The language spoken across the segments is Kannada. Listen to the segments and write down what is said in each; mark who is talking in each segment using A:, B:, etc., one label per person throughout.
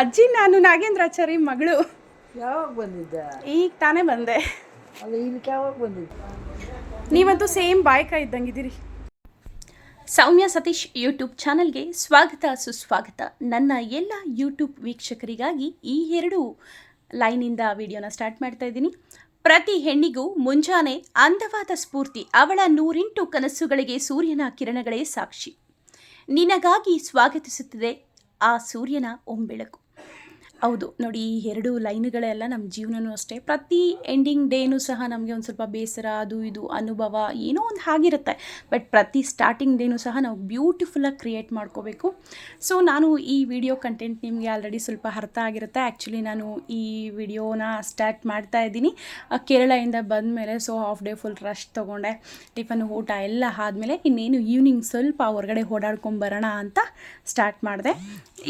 A: ಅಜ್ಜಿ ನಾನು ನಾಗೇಂದ್ರಾಚಾರಿ ಮಗಳು.
B: ಯಾವಾಗ ಬಂದಿದ್ದ?
A: ಈಗ ತಾನೇ ಬಂದೆ.
B: ಅಲ್ಲ ಇಲ್ಲಿಗೆ ಯಾವಾಗ ಬಂದಿದ್ದ?
A: ನೀವಂತೂ ಸೇಮ್ ಬಾಯ್ಕ ಇದ್ದಂಗಿದ್ದೀರಿ.
C: ಸೌಮ್ಯ ಸತೀಶ್ ಯೂಟ್ಯೂಬ್ ಚಾನಲ್ಗೆ ಸ್ವಾಗತ ಸುಸ್ವಾಗತ. ನನ್ನ ಎಲ್ಲ ಯೂಟ್ಯೂಬ್ ವೀಕ್ಷಕರಿಗಾಗಿ ಈ ಎರಡು ಲೈನಿಂದ ವಿಡಿಯೋನ ಸ್ಟಾರ್ಟ್ ಮಾಡ್ತಾ ಇದ್ದೀನಿ. ಪ್ರತಿ ಹೆಣ್ಣಿಗೂ ಮುಂಜಾನೆ ಅಂದವಾದ ಸ್ಫೂರ್ತಿ ಅವಳ ನೂರೆಂಟು ಕನಸುಗಳಿಗೆ ಸೂರ್ಯನ ಕಿರಣಗಳೇ ಸಾಕ್ಷಿ. ನಿನಗಾಗಿ ಸ್ವಾಗತಿಸುತ್ತಿದೆ ಆ ಸೂರ್ಯನ ಒಂಬೆಳಕು. ಹೌದು, ನೋಡಿ ಈ ಎರಡು ಲೈನ್ಗಳೆಲ್ಲ ನಮ್ಮ ಜೀವನನೂ ಅಷ್ಟೇ. ಪ್ರತಿ ಎಂಡಿಂಗ್ ಡೇನೂ ಸಹ ನಮಗೆ ಒಂದು ಸ್ವಲ್ಪ ಬೇಸರ, ಅದು ಇದು, ಅನುಭವ, ಏನೋ ಒಂದು ಹಾಗಿರುತ್ತೆ. ಬಟ್ ಪ್ರತಿ ಸ್ಟಾರ್ಟಿಂಗ್ ಡೇನೂ ಸಹ ನಾವು ಬ್ಯೂಟಿಫುಲ್ಲಾಗಿ ಕ್ರಿಯೇಟ್ ಮಾಡ್ಕೋಬೇಕು. ಸೊ ನಾನು ಈ ವಿಡಿಯೋ ಕಂಟೆಂಟ್ ನಿಮಗೆ ಆಲ್ರೆಡಿ ಸ್ವಲ್ಪ ಅರ್ಥ ಆಗಿರುತ್ತೆ. ಆ್ಯಕ್ಚುಲಿ ನಾನು ಈ ವಿಡಿಯೋನ ಸ್ಟಾರ್ಟ್ ಮಾಡ್ತಾ ಇದ್ದೀನಿ. ಕೇರಳದಿಂದ ಬಂದ ಮೇಲೆ so half day full rush ತೊಗೊಂಡೆ. ಟಿಫನ್ ಊಟ ಎಲ್ಲ ಆದಮೇಲೆ ಇನ್ನೇನು ಈವ್ನಿಂಗ್ ಸ್ವಲ್ಪ ಹೊರಗಡೆ ಓಡಾಡ್ಕೊಂಬರೋಣ ಅಂತ ಸ್ಟಾರ್ಟ್ ಮಾಡಿದೆ.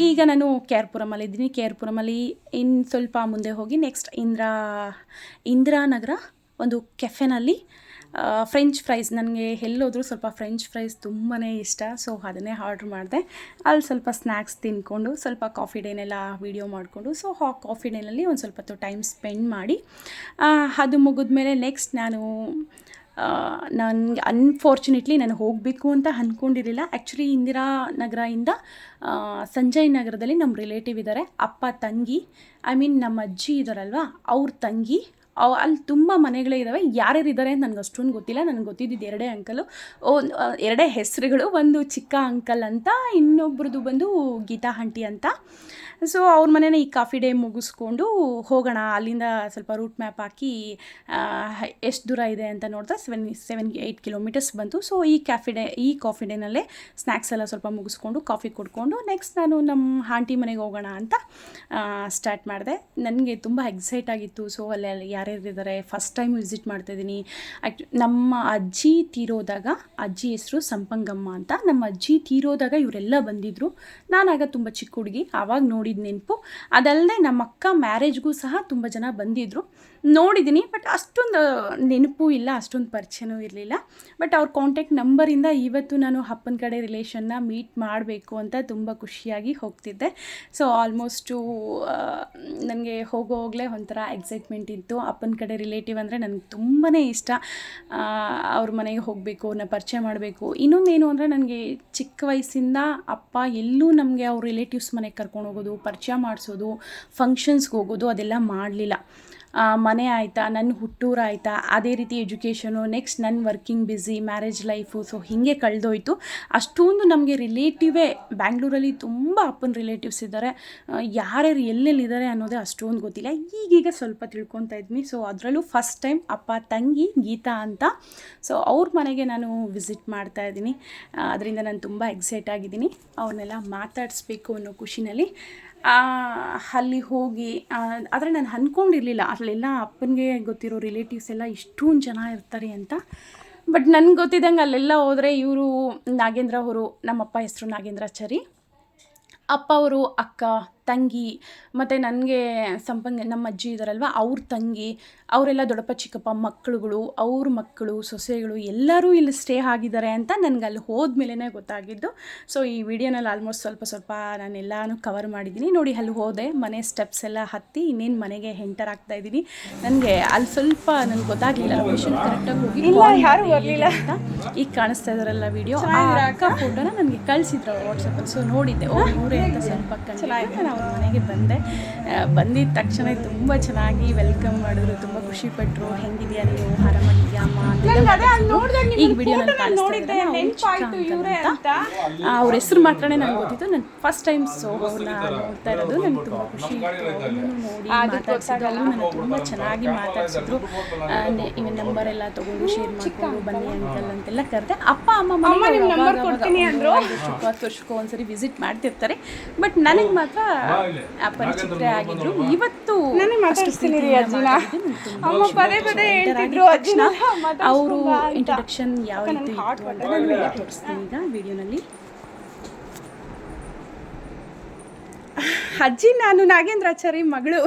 C: ಈಗ ನಾನು ಕೆ ಆರ್ ಕೆ ಇನ್ನು ಸ್ವಲ್ಪ ಮುಂದೆ ಹೋಗಿ ನೆಕ್ಸ್ಟ್ ಇಂದಿರಾ, ಇಂದಿರಾನಗರ ಒಂದು ಕೆಫೆನಲ್ಲಿ ಫ್ರೆಂಚ್ ಫ್ರೈಸ್ ನನಗೆ ಎಲ್ಲೋದ್ರೂ ಸ್ವಲ್ಪ ಫ್ರೆಂಚ್ ಫ್ರೈಸ್ ತುಂಬಾ ಇಷ್ಟ. ಸೊ ಅದನ್ನೇ ಆರ್ಡ್ರ್ ಮಾಡಿದೆ. ಅಲ್ಲಿ ಸ್ವಲ್ಪ ಸ್ನ್ಯಾಕ್ಸ್ ತಿನ್ಕೊಂಡು, ಸ್ವಲ್ಪ ಕಾಫಿ ಡೇನೆಲ್ಲ ವೀಡಿಯೋ ಮಾಡಿಕೊಂಡು ಸೊ ಆ ಕಾಫಿ ಡೇನಲ್ಲಿ ಒಂದು ಸ್ವಲ್ಪ ಟೈಮ್ ಸ್ಪೆಂಡ್ ಮಾಡಿ ಅದು ಮುಗಿದ್ಮೇಲೆ ನೆಕ್ಸ್ಟ್ ನಾನು ನನಗೆ ಅನ್ಫಾರ್ಚುನೇಟ್ಲಿ ನಾನು ಹೋಗಬೇಕು ಅಂತ ಅಂದ್ಕೊಂಡಿರಲಿಲ್ಲ ಆ್ಯಕ್ಚುಲಿ ಇಂದಿರಾ ನಗರದಿಂದ ಸಂಜಯ್ ನಗರದಲ್ಲಿ ನಮ್ಮ ರಿಲೇಟಿವ್ ಇದ್ದಾರೆ ಅಪ್ಪ, ತಂಗಿ. ಐ ಮೀನ್ ನಮ್ಮ ಅಜ್ಜಿ ಇದ್ದಾರಲ್ವ ಅವ್ರ ತಂಗಿ. ಅಲ್ಲಿ ತುಂಬ ಮನೆಗಳೇ ಇದ್ದಾವೆ ಯಾರ್ಯಾರು ಇದ್ದಾರೆ ಅಂತ ನನಗೆ ಅಷ್ಟೊಂದು ಗೊತ್ತಿಲ್ಲ. ನನಗೆ ಗೊತ್ತಿದ್ದಿದ್ದು ಎರಡೇ ಅಂಕಲು ಓ ಎರಡೇ ಹೆಸರುಗಳು. ಒಂದು ಚಿಕ್ಕ ಅಂಕಲ್ ಅಂತ ಇನ್ನೊಬ್ರದ್ದು ಬಂದು ಗೀತಾ ಹಂಟಿ ಅಂತ. ಸೊ ಅವ್ರ ಮನೇನ ಈ ಕಾಫಿ ಡೇ ಮುಗಿಸ್ಕೊಂಡು ಹೋಗೋಣ. ಅಲ್ಲಿಂದ ಸ್ವಲ್ಪ ರೂಟ್ ಮ್ಯಾಪ್ ಹಾಕಿ ಎಷ್ಟು ದೂರ ಇದೆ ಅಂತ ನೋಡ್ತಾ ಸೆವೆನ್ ಸೆವೆನ್ ಏಯ್ಟ್ ಕಿಲೋಮೀಟರ್ಸ್ ಬಂತು. ಸೊ ಈ ಕಾಫಿ ಡೇ ಈ ಕಾಫಿ ಡೇನಲ್ಲೇ ಸ್ನ್ಯಾಕ್ಸ್ ಎಲ್ಲ ಸ್ವಲ್ಪ ಮುಗಿಸ್ಕೊಂಡು ಕಾಫಿ ಕುಡ್ಕೊಂಡು ನೆಕ್ಸ್ಟ್ ನಾನು ನಮ್ಮ ಆಂಟಿ ಮನೆಗೆ ಹೋಗೋಣ ಅಂತ ಸ್ಟಾರ್ಟ್ ಮಾಡಿದೆ. ನನಗೆ ತುಂಬ ಎಕ್ಸೈಟ್ ಆಗಿತ್ತು. ಸೊ ಅಲ್ಲಿ ಅಲ್ಲಿ ಯಾರ್ಯಾರು ಇದ್ದಾರೆ? ಫಸ್ಟ್ ಟೈಮ್ ವಿಸಿಟ್ ಮಾಡ್ತಾಯಿದ್ದೀನಿ ಆ್ಯಕ್ಚು ನಮ್ಮ ಅಜ್ಜಿ ತೀರೋದಾಗ, ಅಜ್ಜಿ ಹೆಸರು ಸಂಪಂಗಮ್ಮ ಅಂತ. ನಮ್ಮ ಅಜ್ಜಿ ತೀರೋದಾಗ ಇವರೆಲ್ಲ ಬಂದಿದ್ದರು ನಾನಾಗ ತುಂಬ ಚಿಕ್ಕ ಹುಡುಗಿ. ಆವಾಗ ನೋಡಿದ ನೆನಪು. ಅದಲ್ಲದೆ ನಮ್ಮ ಅಕ್ಕ ಮ್ಯಾರೇಜ್ಗೂ ಸಹ ತುಂಬ ಜನ ಬಂದಿದ್ದರು ನೋಡಿದ್ದೀನಿ ಬಟ್ ಅಷ್ಟೊಂದು ನೆನಪು ಇಲ್ಲ, ಅಷ್ಟೊಂದು ಪರಿಚಯನೂ ಇರಲಿಲ್ಲ. ಬಟ್ ಅವ್ರ ಕಾಂಟ್ಯಾಕ್ಟ್ ನಂಬರಿಂದ ಇವತ್ತು ನಾನು ಅಪ್ಪನ ಕಡೆ ರಿಲೇಷನ್ನ ಮೀಟ್ ಮಾಡಬೇಕು ಅಂತ ತುಂಬ ಖುಷಿಯಾಗಿ ಹೋಗ್ತಿದ್ದೆ. ಸೊ ಆಲ್ಮೋಸ್ಟು ನನಗೆ ಹೋಗೋವಾಗಲೇ ಒಂಥರ ಎಕ್ಸೈಟ್ಮೆಂಟ್ ಇತ್ತು. ಅಪ್ಪನ ಕಡೆ ರಿಲೇಟಿವ್ ಅಂದರೆ ನನಗೆ ತುಂಬಾ ಇಷ್ಟ. ಅವ್ರ ಮನೆಗೆ ಹೋಗಬೇಕು, ಅವ್ರನ್ನ ಪರಿಚಯ ಮಾಡಬೇಕು. ಇನ್ನೊಂದೇನು ಅಂದರೆ ನನಗೆ ಚಿಕ್ಕ ವಯಸ್ಸಿಂದ ಅಪ್ಪ ಎಲ್ಲೂ ನಮಗೆ ಅವ್ರ ರಿಲೇಟಿವ್ಸ್ ಮನೆಗೆ ಕರ್ಕೊಂಡು ಹೋಗೋದು, ಪರಿಚಯ ಮಾಡಿಸೋದು ಫಂಕ್ಷನ್ಸ್ಗೆ ಹೋಗೋದು ಅದೆಲ್ಲ ಮಾಡಲಿಲ್ಲ. ಮನೆ ಆಯಿತಾ ನನ್ನ ಹುಟ್ಟೂರು ಆಯಿತಾ, ಅದೇ ರೀತಿ ಎಜುಕೇಷನು, ನೆಕ್ಸ್ಟ್ ನನ್ನ working busy, marriage life, so ಹೀಗೆ ಕಳೆದೋಯ್ತು. ಅಷ್ಟೊಂದು ನಮಗೆ ರಿಲೇಟಿವೇ, ಬ್ಯಾಂಗ್ಳೂರಲ್ಲಿ ತುಂಬ ಅಪ್ಪನ ರಿಲೇಟಿವ್ಸ್ ಇದ್ದಾರೆ. ಯಾರ್ಯಾರು ಎಲ್ಲೆಲ್ಲಿದ್ದಾರೆ ಅನ್ನೋದೇ ಅಷ್ಟೊಂದು ಗೊತ್ತಿಲ್ಲ. ಈಗೀಗ ಸ್ವಲ್ಪ ತಿಳ್ಕೊತಾ ಇದ್ದೀನಿ ಸೊ ಅದರಲ್ಲೂ ಫಸ್ಟ್ ಟೈಮ್ ಅಪ್ಪ, ತಂಗಿ, ಗೀತಾ ಅಂತ. ಸೊ ಅವ್ರ ಮನೆಗೆ ನಾನು ವಿಸಿಟ್ ಮಾಡ್ತಾ ಇದ್ದೀನಿ. ಅದರಿಂದ ನಾನು ತುಂಬ ಎಕ್ಸೈಟ್ ಆಗಿದ್ದೀನಿ. ಅವ್ರನ್ನೆಲ್ಲ ಮಾತಾಡಿಸ್ಬೇಕು ಅನ್ನೋ ಖುಷಿನಲ್ಲಿ. ಅಲ್ಲಿ ಹೋಗಿ ಆದರೆ ನಾನು ಅಂದ್ಕೊಂಡಿರಲಿಲ್ಲ ಅಲ್ಲೆಲ್ಲ ಅಪ್ಪನಿಗೆ ಗೊತ್ತಿರೋ ರಿಲೇಟಿವ್ಸ್ ಎಲ್ಲ ಇಷ್ಟೊಂದು ಜನ ಇರ್ತಾರೆ ಅಂತ. ಬಟ್ ನನಗೆ ಗೊತ್ತಿದ್ದಂಗೆ ಅಲ್ಲೆಲ್ಲ ಹೋದರೆ ಇವರು ನಾಗೇಂದ್ರ ಅವರು, ನಮ್ಮಪ್ಪ ಹೆಸರು ನಾಗೇಂದ್ರಾಚಾರಿ. ಅಪ್ಪ ಅವರು ಅಕ್ಕ ತಂಗಿ ಮತ್ತು ನನಗೆ ಸಂಪಂಗ ನಮ್ಮ ಅಜ್ಜಿ ಇದ್ದಾರಲ್ವ ಅವ್ರ ತಂಗಿ ಅವರೆಲ್ಲ ದೊಡ್ಡಪ್ಪ ಚಿಕ್ಕಪ್ಪ ಮಕ್ಕಳುಗಳು ಅವ್ರ ಮಕ್ಕಳು ಸೊಸೆಗಳು ಎಲ್ಲರೂ ಇಲ್ಲಿ ಸ್ಟೇ ಆಗಿದ್ದಾರೆ ಅಂತ ನನಗೆ ಅಲ್ಲಿ ಹೋದ್ಮೇಲೆ ಗೊತ್ತಾಗಿದ್ದು. ಸೊ ಈ ವಿಡಿಯೋನಲ್ಲಿ ಆಲ್ಮೋಸ್ಟ್ ಸ್ವಲ್ಪ ಸ್ವಲ್ಪ ನಾನು ಎಲ್ಲನೂ ಕವರ್ ಮಾಡಿದ್ದೀನಿ. ನೋಡಿ ಅಲ್ಲಿ ಹೋದೆ ಮನೆ ಸ್ಟೆಪ್ಸ್ ಎಲ್ಲ ಹತ್ತಿ ಇನ್ನೇನು ಮನೆಗೆ ಎಂಟರ್ ಆಗ್ತಾ ಇದ್ದೀನಿ. ನನಗೆ ಅಲ್ಲಿ ಸ್ವಲ್ಪ ನನಗೆ ಗೊತ್ತಾಗಲಿಲ್ಲ ಲೊಕೇಶನ್ ಕರೆಕ್ಟಾಗಿ ಹೋಗಿ
A: ಇಲ್ಲ, ಯಾರು ಯಾರೂ
C: ಅಂತ. ಈಗ ಕಾಣಿಸ್ತಾ ಇದಾರಲ್ಲ ವಿಡಿಯೋ ಅಕ್ಕ ಫೋಟೋನ ನನಗೆ ಕಳಿಸಿದ್ರು ವಾಟ್ಸಪ್ಪಲ್ಲಿ ಸೊ ನೋಡಿದ್ದೆ ಓ ಇವರೇ ಅಂತ ಸ್ವಲ್ಪ ಕಣ್ಣು ಅವ್ರ ಮನೆಗೆ ಬಂದೆ. ಬಂದಿದ್ದ ತಕ್ಷಣ ತುಂಬ ಚೆನ್ನಾಗಿ ವೆಲ್ಕಮ್ ಮಾಡಿದ್ರು ತುಂಬ ಖುಷಿಪಟ್ಟರು ಹೆಂಗಿದೆಯಾ ನೀವು? ಮಾತಾಡ್ಸಿದ್ರು. ಈಗ
A: ಅಂತ.
C: ಅವ್ರ ಹೆಸರು ಮಾತ್ರನೇ ನನಗೆ ಗೊತ್ತಿತ್ತು. ನಾನು ಫಸ್ಟ್ ಟೈಮ್ ಸೊ ಅವ್ರನ್ನ ನೋಡ್ತಾ ಇರೋದು ನನಗೆ ತುಂಬ ಖುಷಿ ನೋಡಿ ಮಾತಾಡ್ಸಿದ್ರು ಅವರು ನನಗೆ ತುಂಬ ಚೆನ್ನಾಗಿ ಮಾತಾಡ್ಸಿದ್ರು. ಇವನ್ ನಂಬರ್ ಎಲ್ಲ ತೊಗೊಂಡು ಶೇರ್ ಮಾಡ್ಕೊಂಡು ಬನ್ನಿ ಅಂಕಲ್ ಅಂತೆಲ್ಲ ಕರೆದೆ. ಅಪ್ಪ ಅಮ್ಮ ಹತ್ತು ವರ್ಷಕ್ಕೋ ಒಂದ್ಸರಿ ವಿಸಿಟ್ ಮಾಡ್ತಿರ್ತಾರೆ. ಬಟ್ ನನಗೆ ಮಾತ್ರ ಅಪರಿಚಿತ್ರ ಆಗಿದ್ರು. ಇವತ್ತು ತುಂಬ
A: ಅಮ್ಮ ಪದೇ ಪದೇ ಹೇಳ್ತಿದ್ರು ಅಜ್ಜಿನ
C: ಅವರು. ಇಂಟ್ರಡಕ್ಷನ್ ಯಾವ ರೀತಿ ಇತ್ತು ಅಂತ ನಾನು ನಿಮಗೆ ತೋರಿಸ್ತೀನಿ ಈಗ ವಿಡಿಯೋನಲ್ಲಿ.
A: ಅಜ್ಜಿ ನಾನು ನಾಗೇಂದ್ರಾಚಾರಿ ಮಗಳು.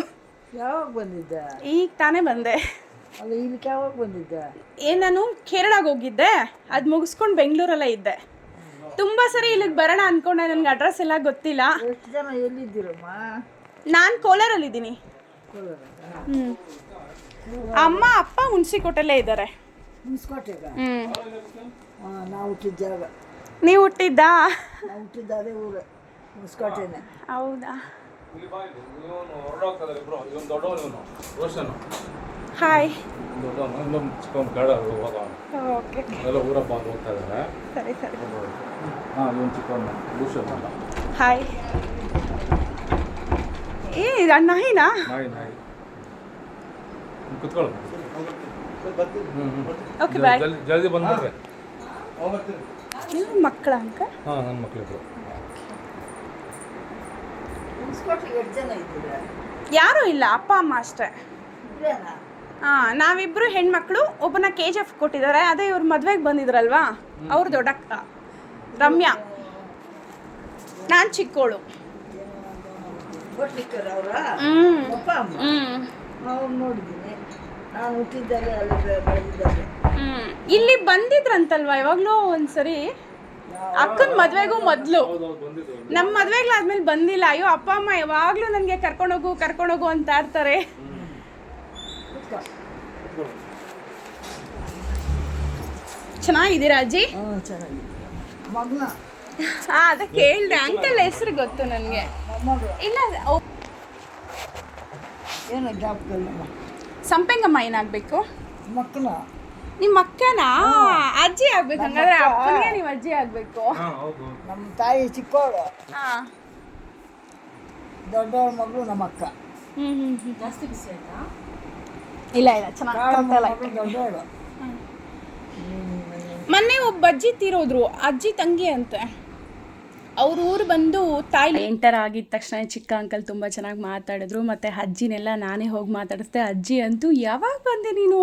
B: ಯಾವಾಗ ಬಂದಿದ್ದ?
A: ಈಗ ತಾನೇ ಬಂದೆ.
B: ಅಲ್ಲ ಯಾವಾಗ ಬಂದಿದ್ದ?
A: ಏ ನಾನು ಕೇರಳಾಗ ಹೋಗಿದ್ದೆ. ಅದು ಮುಗಿಸ್ಕೊಂಡು ಬೆಂಗಳೂರಲ್ಲೇ ಇದ್ದೆ. ತುಂಬ ಸರಿ ಇಲ್ಲಿಗೆ ಬರೋಣ ಅನ್ಕೊಂಡೆ ನನಗೆ ಅಡ್ರೆಸ್ ಎಲ್ಲ ಗೊತ್ತಿಲ್ಲ.
B: ಎಷ್ಟು ಜನ ಎಲ್ಲಿದ್ದೀರಮ್ಮ?
C: ನಾನು ಕೋಲಾರಲ್ಲಿದ್ದೀನಿ.
D: ಕೋಲಾರ
C: ಹ್ಞೂ ಅಮ್ಮ ಅಪ್ಪ ಹುಣಸಿಕೋಟೆಲ್ಲೇ ಇದ್ದಾರೆ.
D: ಹಾಂ ನಾವು ಹುಟ್ಟಿದ್ದಾಗ
C: ನೀವು ಹುಟ್ಟಿದ್ದಾ?
D: ನಾವು ಊರು
C: ಹೌದಾ? ಹಾಯ್. ಓಕೆ
E: ಎಲ್ಲ ಊರಪ್ಪ ಅಂತ ಹೋಗ್ತಾ ಇದ್ದಾರೆ
C: ಸರಿ ಸರಿ. ಹಾಯ್. ಏ ಅಣ್ಣ ನಾಯಿನಾ?
E: ನಾಯಿ ನಾಯಿ.
C: ಓಕೆ ಬಾಯ್
E: ಜಲ್ದಿ ಬಂದ್ಬಿಟ್ರೆ.
C: ನೀವು ಮಕ್ಕಳ ಅಂಕ?
E: ಹಾಂ ನನ್ನ ಮಕ್ಕಳಿಬ್ರು
C: ಯಾರೂ ಇಲ್ಲ ಅಪ್ಪ ಅಮ್ಮ ಅಷ್ಟೇ.
D: ಹಾ
C: ಹಾಂ ನಾವಿಬ್ಬರು ಹೆಣ್ಮಕ್ಳು ಒಬ್ಬನ ಕೆ ಜಿ ಎಫ್ ಕೊಟ್ಟಿದ್ದಾರೆ ಅದೇ ಇವ್ರ ಮದ್ವೆಗೆ ಬಂದಿದ್ರಲ್ವಾ? ಅವ್ರು ದೊಡ್ಡಕ್ಕ. ರಮ್ಯಾ. ನಾನು ಚಿಕ್ಕೋಳು. ಹ್ಞೂ
D: ಅಪ್ಪ ಅಮ್ಮ?
C: ಹ್ಞೂ
D: ನಾನು ಹುಟ್ಟಿದ್ದಾಗ ಅಲ್ಲಿ ಬೆಳೆದಿದ್ದಾರೆ
C: ಹ್ಞೂ ಇಲ್ಲಿ ಬಂದಿದ್ರಂತಲ್ವಾ? ಯಾವಾಗಲೂ ಒಂದ್ಸರಿ ಅಕ್ಕನ ಮದ್ವೆಗೂ ಮೊದಲು. ನಮ್ಮ ಆದಮೇಲೆ ಬಂದಿಲ್ಲ. ಅಯ್ಯೋ ಅಪ್ಪ ಅಮ್ಮ ಯಾವಾಗಲೂ ನನಗೆ ಕರ್ಕೊಂಡೋಗು ಕರ್ಕೊಂಡೋಗು ಅಂತ ಇರ್ತಾರೆ. ಚೆನ್ನಾಗಿದ್ದೀರಾ ಅಜ್ಜಿ?
D: ಚೆನ್ನಾಗಿ ಮಗನ?
C: ಹಾ ಅದಕ್ಕೆ ಕೇಳ್ದೆ. ಅಂಕಲ್ ಹೆಸರು ಗೊತ್ತು ನನಗೆ.
D: ಮೊಮ್ಮಗಳು
C: ಇಲ್ಲ ಓ,
D: ಏನು ಇಲ್ಲ
C: ಸಂಪಂಗಮ್ಮ ಏನಾಗಬೇಕು
D: ಮಕ್ಕಳ?
C: ನಿಮ್ಮ ಅಕ್ಕನಾ ಅಜ್ಜಿ ಆಗ್ಬೇಕು ಹಂಗಾದ್ರೆ ಅಪ್ಪನಿಗೆ ನೀವು ಅಜ್ಜಿ ಆಗ್ಬೇಕು.
D: ನಮ್ಮ ತಾಯಿ ಚಿಕ್ಕವಳು
C: ಹಾ.
D: ದೊಡ್ಡವಳ ಮಗಳು ನಮ್ಮ ಅಕ್ಕ.
C: ಜಾಸ್ತಿ ಬಿಸಿ ಆಯ್ತಾ? ಇಲ್ಲ ಇಲ್ಲ ಚೆನ್ನಾಗಿ
D: ದೊಡ್ಡವಳು.
C: ಮೊನ್ನೆ ಒಬ್ಬ ಅಜ್ಜಿ ತೀರೋದ್ರು ಅಜ್ಜಿ ತಂಗಿ ಅಂತೆ. ಅವ್ರ ಊರು ಬಂದು ತಾಯಿ ಎಂಟರ್ ಆಗಿದ ತಕ್ಷಣ ಚಿಕ್ಕ ಅಂಕಲ್ ತುಂಬ ಚೆನ್ನಾಗಿ ಮಾತಾಡಿದ್ರು. ಮತ್ತು ಅಜ್ಜಿನೆಲ್ಲ ನಾನೇ ಹೋಗಿ ಮಾತಾಡಿಸ್ದೆ. ಅಜ್ಜಿ ಅಂತೂ ಯಾವಾಗ ಬಂದೆ ನೀನು?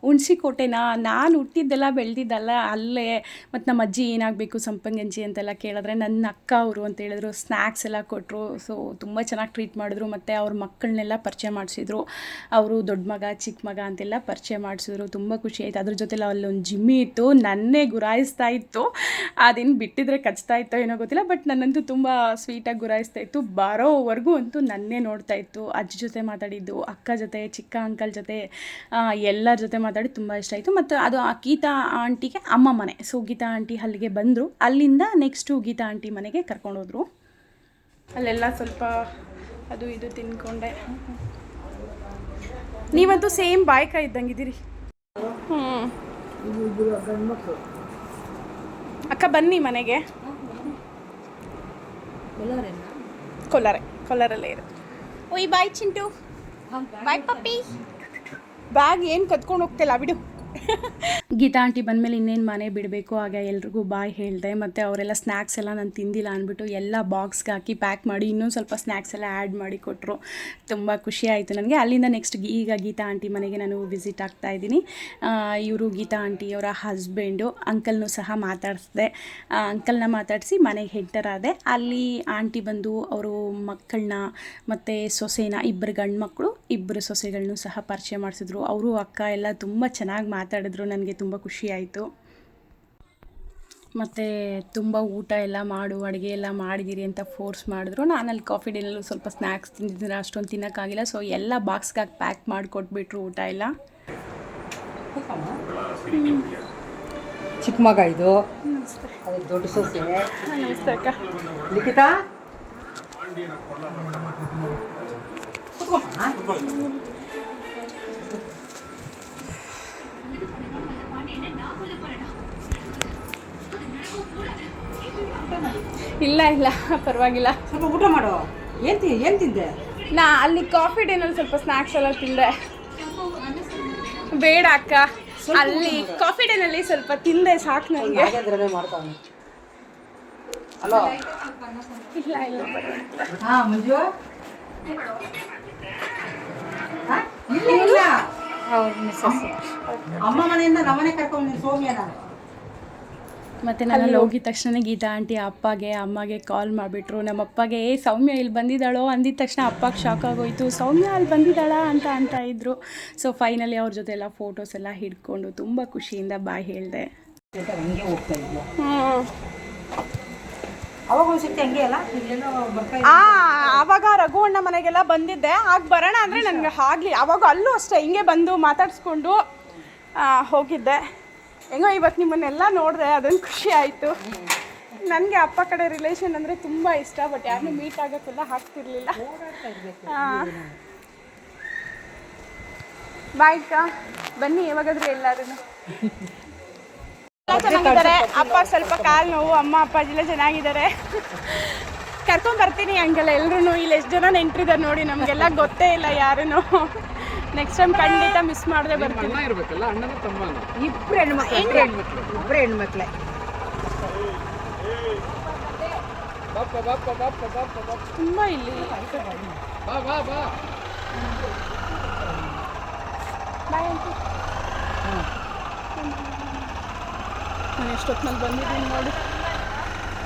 C: ಹುಣ್ಸಿಕೋಟೆನಾ? ನಾನು ಹುಟ್ಟಿದ್ದೆಲ್ಲ ಬೆಳೆದಿದ್ದಲ್ಲ, ಅಲ್ಲೇ. ಮತ್ತು ನಮ್ಮ ಅಜ್ಜಿ ಏನಾಗಬೇಕು ಸಂಪಂಗಂಜಿ ಅಂತೆಲ್ಲ ಕೇಳಿದ್ರೆ ನನ್ನ ಅಕ್ಕ ಅವರು ಅಂತ ಹೇಳಿದ್ರು. ಸ್ನ್ಯಾಕ್ಸ್ ಎಲ್ಲ ಕೊಟ್ಟರು ಸೊ ತುಂಬ ಚೆನ್ನಾಗಿ ಟ್ರೀಟ್ ಮಾಡಿದ್ರು. ಮತ್ತು ಅವ್ರ ಮಕ್ಕಳನ್ನೆಲ್ಲ ಪರಿಚಯ ಮಾಡಿಸಿದ್ರು. ಅವರು ದೊಡ್ಡ ಮಗ ಚಿಕ್ಕ ಮಗ ಅಂತೆಲ್ಲ ಪರಿಚಯ ಮಾಡಿಸಿದ್ರು. ತುಂಬ ಖುಷಿ ಆಯಿತು. ಅದ್ರ ಜೊತೆಲಿ ಅಲ್ಲೊಂದು ಜಿಮ್ಮಿ ಇತ್ತು. ನನ್ನೇ ಗುರಾಯಿಸ್ತಾ ಇತ್ತು. ಅದೇನು ಬಿಟ್ಟಿದ್ರೆ ಕಚ್ತಾ ಇತ್ತೋ ಏನೋ ಗೊತ್ತಿಲ್ಲ. ಬಟ್ ನನ್ನಂತೂ ತುಂಬ ಸ್ವೀಟಾಗಿ ಗುರಾಯಿಸ್ತಾ ಇತ್ತು. ಬರೋವರೆಗೂ ಅಂತೂ ನನ್ನೇ ನೋಡ್ತಾ ಇತ್ತು. ಅಜ್ಜಿ ಜೊತೆ ಮಾತಾಡಿದ್ದು ಅಕ್ಕ ಜೊತೆ ಚಿಕ್ಕ ಅಂಕಲ್ ಜೊತೆ ಎಲ್ಲರ ಜೊತೆ ಮಾತಾಡಿ ತುಂಬ ಇಷ್ಟ ಆಯಿತು. ಮತ್ತು ಅದು ಆ ಗೀತಾ ಆಂಟಿಗೆ ಅಮ್ಮ ಮನೆ. ಸೊ ಗೀತಾ ಆಂಟಿ ಅಲ್ಲಿಗೆ ಬಂದರು. ಅಲ್ಲಿಂದ ನೆಕ್ಸ್ಟು ಗೀತಾ ಆಂಟಿ ಮನೆಗೆ ಕರ್ಕೊಂಡೋದ್ರು ಅಲ್ಲೆಲ್ಲ ಸ್ವಲ್ಪ ಅದು ಇದು ತಿನ್ಕೊಂಡೆ. ನೀವಂತೂ ಸೇಮ್ ಬಾಯ್ಕ ಇದ್ದಂಗಿದ್ದೀರಿ ಹ್ಞೂ ಅಕ್ಕ ಬನ್ನಿ ಮನೆಗೆ. ಕೊಲಾರೆ ಕೊಲ್ಲಾರಲ್ಲೇ ಇರೋದು ಓಯ್ ಬಾಯ್ ಚಿಂಟು. ಬಾಯ್ ಪಪ್ಪಿ ಬ್ಯಾಗ್ ಏನು ಕತ್ಕೊಂಡು ಹೋಗ್ತಿಲ್ಲ ಬಿಡು. ಗೀತಾ ಆಂಟಿ ಬಂದಮೇಲೆ ಇನ್ನೇನು ಮನೆ ಬಿಡಬೇಕು? ಆಗ ಎಲ್ರಿಗೂ ಬಾಯ್ ಹೇಳಿದೆ, ಮತ್ತು ಅವರೆಲ್ಲ ಸ್ನ್ಯಾಕ್ಸ್ ಎಲ್ಲ ನಾನು ತಿಂದಿಲ್ಲ ಅಂದ್ಬಿಟ್ಟು ಎಲ್ಲ ಬಾಕ್ಸ್ಗೆ ಹಾಕಿ ಪ್ಯಾಕ್ ಮಾಡಿ, ಇನ್ನೊಂದು ಸ್ವಲ್ಪ ಸ್ನ್ಯಾಕ್ಸ್ ಎಲ್ಲ ಆ್ಯಡ್ ಮಾಡಿ ಕೊಟ್ಟರು ತುಂಬ ಖುಷಿ ಆಯಿತು ನನಗೆ. ಅಲ್ಲಿಂದ ನೆಕ್ಸ್ಟ್ ಈಗ ಗೀತಾ ಆಂಟಿ ಮನೆಗೆ ನಾನು ವಿಸಿಟ್ ಆಗ್ತಾ ಇದ್ದೀನಿ. ಇವರು ಗೀತಾ ಆಂಟಿ ಅವರ ಹಸ್ಬೆಂಡು ಅಂಕಲ್ನೂ ಸಹ ಮಾತಾಡಿಸಿದೆ. ಅಂಕಲ್ನ ಮಾತಾಡಿಸಿ ಮನೆಗೆ ಹೆಂಟರ್ ಆದೆ. ಅಲ್ಲಿ ಆಂಟಿ ಬಂದು ಅವರು ಮಕ್ಕಳನ್ನ ಮತ್ತು ಸೊಸೆನ ಇಬ್ಬರು ಗಂಡು ಮಕ್ಕಳು ಇಬ್ಬರು ಸೊಸೆಗಳನ್ನೂ ಸಹ ಪರಿಚಯ ಮಾಡಿಸಿದ್ರು. ಅವರು ಅಕ್ಕ ಎಲ್ಲ ತುಂಬ ಚೆನ್ನಾಗಿ ಮಾತಾಡಿದ್ರು ನನಗೆ ತುಂಬ ಖುಷಿ ಆಯಿತು. ಮತ್ತು ತುಂಬ ಊಟ ಎಲ್ಲ ಮಾಡು ಅಡುಗೆ ಎಲ್ಲ ಮಾಡಿದಿರಿ ಅಂತ ಫೋರ್ಸ್ ಮಾಡಿದ್ರು. ನಾನು ಅಲ್ಲಿ ಕಾಫಿ ಡೇನಲ್ಲೂ ಸ್ವಲ್ಪ ಸ್ನ್ಯಾಕ್ಸ್ ತಿಂದಿದ್ದೀನಿ ಅಷ್ಟೊಂದು ತಿನ್ನೋಕ್ಕಾಗಿಲ್ಲ. ಸೊ ಎಲ್ಲ ಬಾಕ್ಸ್ಗಾಗಿ ಹಾಕಿ ಪ್ಯಾಕ್ ಮಾಡಿಕೊಟ್ಬಿಟ್ರು ಊಟ ಎಲ್ಲ.
D: ಚಿಕ್ಕ ಮಗ ಇದು. ದೊಡ್ಡ ಸೊಸೆ.
C: ನಮಸ್ತೆ ಅಕ್ಕ.
D: ಲಿಖಿತಾ?
C: ಇಲ್ಲ ಇಲ್ಲ ಪರವಾಗಿಲ್ಲ.
D: ಸ್ವಲ್ಪ ಊಟ ಮಾಡು. ಏನು ತಿ ಏನು ತಿಂದೆ?
C: ನಾ ಅಲ್ಲಿ ಕಾಫಿ ಡೇನಲ್ಲಿ ಸ್ವಲ್ಪ ಸ್ನ್ಯಾಕ್ಸ್ ಎಲ್ಲ ತಿಂದೆ. ಬೇಡ ಅಕ್ಕ. ಅಲ್ಲಿ ಕಾಫಿ ಡೇನಲ್ಲಿ ಸ್ವಲ್ಪ ತಿಂದೆ ಸಾಕು ನನಗೆ
D: ಹಲೋ
C: ಇಲ್ಲ ಇಲ್ಲ.
D: ಹಾಂ ಮಂಜು? ಇಲ್ಲ ಅಮ್ಮ ಮನೆಯಿಂದ ನಮ್ಮನೆ ಕರ್ಕೊಂಡು ಸೋಮ್ಯ ನಾನು
C: ಮತ್ತೆ ನಾನು ಅಲ್ಲಿ. ಹೋಗಿದ ತಕ್ಷಣ ಗೀತಾ ಆಂಟಿ ಅಪ್ಪಗೆ ಅಮ್ಮಗೆ ಕಾಲ್ ಮಾಡಿಬಿಟ್ರು. ನಮ್ಮ ಅಪ್ಪಗೆ ಏ ಸೌಮ್ಯ ಇಲ್ಲಿ ಬಂದಿದ್ದಾಳೋ? ಅಂದಿದ ತಕ್ಷಣ ಅಪ್ಪಗೆ ಶಾಕ್ ಆಗೋಯ್ತು. ಸೌಮ್ಯ ಅಲ್ಲಿ ಬಂದಿದ್ದಾಳ? ಅಂತ ಅಂತ ಇದ್ರು. ಸೊ ಫೈನಲಿ ಅವ್ರ ಜೊತೆ ಎಲ್ಲ ಫೋಟೋಸ್ ಎಲ್ಲ ಹಿಡ್ಕೊಂಡು ತುಂಬ ಖುಷಿಯಿಂದ ಬಾಯ್ ಹೇಳಿದೆ.
B: ಅವಾಗ
A: ಆವಾಗ ರಘು ಅಣ್ಣ ಮನೆಗೆಲ್ಲ ಬಂದಿದ್ದೆ. ಆಗ ಬರೋಣ ಅಂದರೆ ನನಗೆ ಆಗಲಿ. ಆವಾಗ ಅಲ್ಲೂ ಅಷ್ಟೇ ಹಿಂಗೆ ಬಂದು ಮಾತಾಡಿಸ್ಕೊಂಡು ಹೋಗಿದ್ದೆ. ಹೆಂಗೋ ಇವತ್ತು ನಿಮ್ಮನ್ನೆಲ್ಲ ನೋಡಿದೆ, ಅದೊಂದು ಖುಷಿ ಆಯಿತು. ನನಗೆ ಅಪ್ಪ ಕಡೆ ರಿಲೇಷನ್ ಅಂದರೆ ತುಂಬ ಇಷ್ಟ ಬಟ್ ಯಾರನ್ನೂ ಮೀಟ್ ಆಗೋಕ್ಕೆಲ್ಲ ಆಗ್ತಿರ್ಲಿಲ್ಲ. ಬಾಯ್ ಅಕ್ಕ. ಬನ್ನಿ, ಯಾವಾಗಾದ್ರೂ ಎಲ್ಲರೂ ಎಲ್ಲ ಚೆನ್ನಾಗಿದ್ದಾರೆ. ಅಪ್ಪ ಸ್ವಲ್ಪ ಕಾಲು ನೋವು, ಅಮ್ಮ ಅಪ್ಪಾಜಿ ಎಲ್ಲ ಚೆನ್ನಾಗಿದ್ದಾರೆ. ಕರ್ಕೊಂಡ್ ಬರ್ತೀನಿ ಹಂಗೆಲ್ಲ ಎಲ್ರು ಇಲ್ಲಿ ಎಷ್ಟು ಜನ ನೆಂಟ್ರಿದ್ದಾರೆ ನೋಡಿ, ನಮಗೆಲ್ಲ ಗೊತ್ತೇ ಇಲ್ಲ ಯಾರೂ ನೆಕ್ಸ್ಟ್ ಟೈಮ್ ಖಂಡಿತ ಮಿಸ್ ಮಾಡದೆ ಬರ್ತೀನಿ.
E: ಅಣ್ಣ ಇರ್ಬೇಕಲ್ಲ ಅಣ್ಣನ ತಮ್ಮ
B: ಇಬ್ರು ಹೆಣ್ಮಕ್ಳು ಇಬ್ರು ಹೆಣ್ಮಕ್ಳು ಇಬ್ರು ಹೆಣ್ಮಕ್ಳೆ
E: ಬಾಪ ಬಾಪ ಬಾಪ ಬಾಪ ಬಾಪ
A: ತುಂಬ ಇಲ್ಲಿ.
E: ಬಾ ಬಾ ಬಾ.
A: ಬಾಯ್ ಅಂತ ನಾನು ಎಷ್ಟೊತ್ತಿನಲ್ಲಿ ಬಂದಿದ್ದೀನಿ ನೋಡಿ.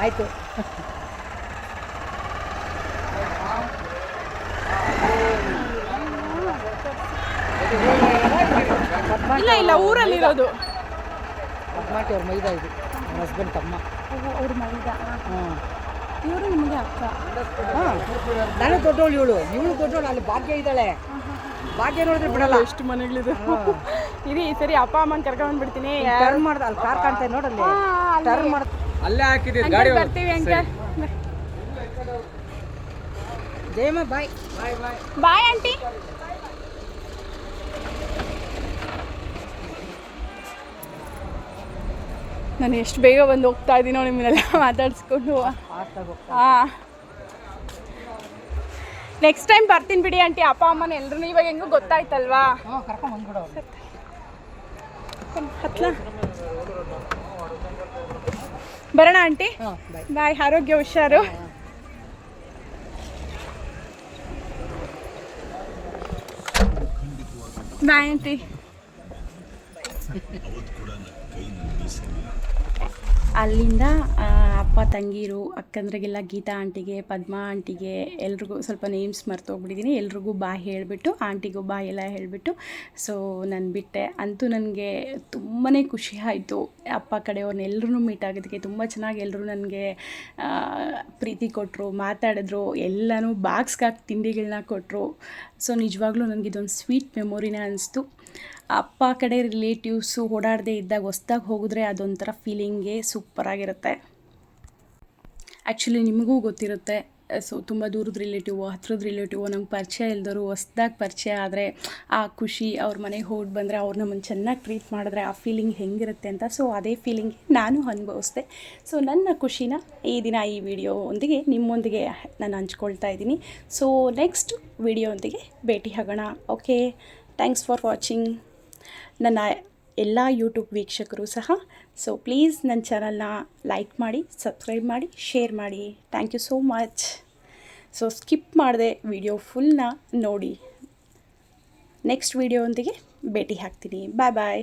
B: ಆಯ್ತು.
A: ಇಲ್ಲ ಇಲ್ಲ ಊರಲ್ಲಿರೋದು
B: ಪದ್ಮಾಟಿ ಅವ್ರ ಮೈದಾ ಇದು ನನ್ನ ಹಸ್ಬೆಂಡ್ ತಮ್ಮ.
A: ಅವ್ರ ಮೈದಾ.
B: ಹಾಂ.
A: ಇವರು ನಿಮಗೆ ಅಕ್ಕ?
B: ಹಾಂ. ನಾನು ದೊಡ್ಡವಳು ಇವಳು. ಇವಳು ದೊಡ್ಡವಳು ಅಲ್ಲಿ ಭಾಗ್ಯ ಇದ್ದಾಳೆ. ಭಾಗ್ಯ ನೋಡಿದ್ರೆ ಬಿಡಲ್ಲ.
A: ಎಷ್ಟು ಮನೆಗಳಿದೆ. ಇರಿ ಈ ಸರಿ ಅಪ್ಪ ಅಮ್ಮನ ಕರ್ಕೊಂಡ್ಬಿಡ್ತೀನಿ
B: ಟರ್ನ್ ಮಾಡ್ದ ಅಲ್ಲಿ ಕಾರ್ ಕಾಣ್ತಾ ನೋಡಲ್ಲಿ. ಟರ್ನ್ ಮಾಡ್
E: ಅಲ್ಲೇ ಹಾಕಿದ್ದೀರಿ ಗಾಡಿ
A: ಬರ್ತೀವಿ uncle
B: Jayamma bye bye bye
A: bye aunty ನಾನು ಎಷ್ಟು ಬೇಗ ಬಂದು ಹೋಗ್ತಾ ಇದ್ದೀನೋ ನಿಮ್ಮನ್ನೆಲ್ಲ ಮಾತಾಡಿಸ್ಕೊಂಡು ಹಾಂ ನೆಕ್ಸ್ಟ್ ಟೈಮ್ ಬರ್ತೀನಿ ಬಿಡಿ ಆಂಟಿ, ಅಪ್ಪ, ಅಮ್ಮನ ಎಲ್ಲರೂ ಇವಾಗ ಹೆಂಗೂ ಗೊತ್ತಾಯ್ತಲ್ವಾ? ಹತ್ಲ. ಬರೋಣ ಆಂಟಿ? ಬಾಯ್, ಆರೋಗ್ಯ, ಹುಷಾರು. Bye aunty.
C: ಅಲ್ಲಿಂದ ಆ, ಅಪ್ಪ, ತಂಗೀರು, ಅಕ್ಕಂದ್ರಿಗೆಲ್ಲ ಗೀತಾ ಆಂಟಿಗೆ, ಪದ್ಮಾ ಆಂಟಿಗೆ ಎಲ್ರಿಗೂ ಸ್ವಲ್ಪ ನೇಮ್ಸ್ ಮರ್ತೋಗ್ಬಿಟ್ಟಿದ್ದೀನಿ ಎಲ್ರಿಗೂ ಬಾಯ್ ಹೇಳಿಬಿಟ್ಟು, ಆಂಟಿಗೂ ಬಾಯ್ ಎಲ್ಲ ಹೇಳಿಬಿಟ್ಟು ಸೊ ನಾನು ಬಿಟ್ಟೆ. ಅಂತೂ ನನಗೆ ತುಂಬಾ ಖುಷಿ ಆಯಿತು. ಅಪ್ಪ ಕಡೆಯವ್ರನ್ನ ಎಲ್ಲರೂ ಮೀಟ್ ಆಗೋದಕ್ಕೆ ತುಂಬ ಚೆನ್ನಾಗಿ ಎಲ್ಲರೂ ನನಗೆ ಪ್ರೀತಿ ಕೊಟ್ಟರು ಮಾತಾಡಿದ್ರು, ಎಲ್ಲನೂ ಬಾಕ್ಸ್ಗೆ ಹಾಕಿ ತಿಂಡಿಗಳನ್ನ ಕೊಟ್ಟರು ಸೊ ನಿಜವಾಗ್ಲೂ ನನಗೆ ಇದೊಂದು ಸ್ವೀಟ್ ಮೆಮೊರಿನೇ ಅನಿಸ್ತು. ಅಪ್ಪ, ಕಡೆ ರಿಲೇಟಿವ್ಸು ಓಡಾಡದೇ ಇದ್ದಾಗ ಹೊಸ್ದಾಗಿ ಹೋಗಿದ್ರೆ ಅದೊಂಥರ ಫೀಲಿಂಗೇ ಸೂಪರಾಗಿರುತ್ತೆ ಆ್ಯಕ್ಚುಲಿ ನಿಮಗೂ ಗೊತ್ತಿರುತ್ತೆ. ಸೊ, ತುಂಬ ದೂರದ ರಿಲೇಟಿವ್ ಹತ್ರದ ರಿಲೇಟಿವ್ ನಮ್ಗೆ ಪರಿಚಯ ಇಲ್ದರು, ಹೊಸ್ದಾಗಿ ಪರಿಚಯ ಆದರೆ ಆ ಖುಷಿ ಅವ್ರ ಮನೆಗೆ ಹೋಗಿ ಬಂದರೆ ಅವ್ರು ನಮ್ಮನ್ನು ಚೆನ್ನಾಗಿ ಟ್ರೀಟ್ ಮಾಡಿದ್ರೆ ಆ ಫೀಲಿಂಗ್ ಹೆಂಗಿರುತ್ತೆ ಅಂತ. ಸೊ, ಅದೇ ಫೀಲಿಂಗ್ ನಾನು ಅನುಭವಿಸ್ದೆ. ಸೊ, ನನ್ನ ಖುಷಿನ ಈ ದಿನ ಈ ವಿಡಿಯೋದೊಂದಿಗೆ ನಿಮ್ಮೊಂದಿಗೆ ನಾನು ಹಂಚ್ಕೊಳ್ತಾ ಇದ್ದೀನಿ. ಸೊ, ನೆಕ್ಸ್ಟ್ ವಿಡಿಯೋದೊಂದಿಗೆ ಭೇಟಿ ಆಗೋಣ. Okay, thanks for watching. ನನ್ನ ಎಲ್ಲ ಯೂಟ್ಯೂಬ್ ವೀಕ್ಷಕರು ಸಹ. ಸೊ ಪ್ಲೀಸ್ ನನ್ನ ಚಾನಲ್ನ ಲೈಕ್ ಮಾಡಿ ಸಬ್ಸ್ಕ್ರೈಬ್ ಮಾಡಿ ಶೇರ್ ಮಾಡಿ. Thank you so much so skip ಮಾಡಿದೆ ವಿಡಿಯೋ ಫುಲ್ನ ನೋಡಿ. ನೆಕ್ಸ್ಟ್ ವಿಡಿಯೋದೊಂದಿಗೆ ಭೇಟಿ ಹಾಕ್ತೀನಿ. ಬಾಯ್ ಬಾಯ್